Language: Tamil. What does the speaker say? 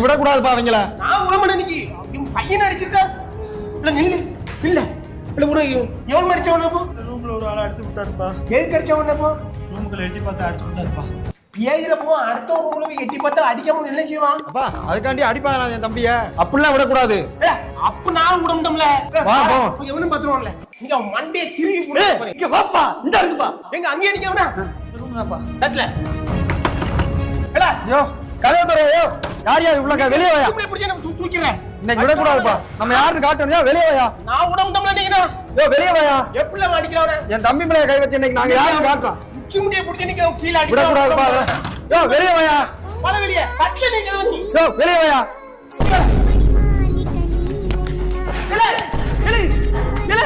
இன்னைக்கு விடக்கூடாதுப்பா அவங்கள. நான் உடம்பு இன்னைக்கு இவன் பையன் அடிச்சிருக்கா? இல்ல நில்லு இல்ல. இல்ல கூட எவன் அடிச்சவன் அப்போ ரூம்ல ஒரு ஆள் அடிச்சு விட்டாருப்பா. எதுக்கு அடிச்சவன் அப்போ ரூமுக்குள்ள எட்டி பார்த்து அடிச்சு விட்டாருப்பா. பேயில போ அடுத்த ரூம்ல போய் எட்டி பார்த்தா அடிக்காம என்ன செய்வான்? அப்பா அதுக்காண்டி அடிப்பாங்க என் தம்பிய? அப்படிலாம் விடக்கூடாது. ஏ, அப்ப நான் விடமுட்டோம்ல வா, போ. எவனும் பாத்துருவான்ல நீங்க அவன் மண்டையை போடு இங்க வாப்பா. இந்த இருக்குப்பா. எங்க அங்கேயே நிக்கவனா ரூம்லப்பா. தட்டுல. ஏடா. ஐயோ கதவு தரையோ யார் யார் உள்ள வெளியே வாயா. இப்படி பிடிச்சு நம்ம தூக்கிறேன் இன்னைக்கு விடக்கூடாதுப்பா. நம்ம யாருன்னு காட்டணும் வெளியே வாயா. நான் விடமுட்டோம்ல நீங்க? யோ வெளியே வாயா. எப்படி அடிக்கிறவன என் தம்பி மேல கை வச்சு இன்னைக்கு நாங்க யாருன்னு காட்டுறோம். உச்சி முடியை பிடிச்சி நிக்க கீழே விடக்கூடாதுப்பா அதெல்லாம். யோ வெளியே வாயா. பல வெளியே. தட்டுல நீங்க யோ வெளியே வாயா. இல்ல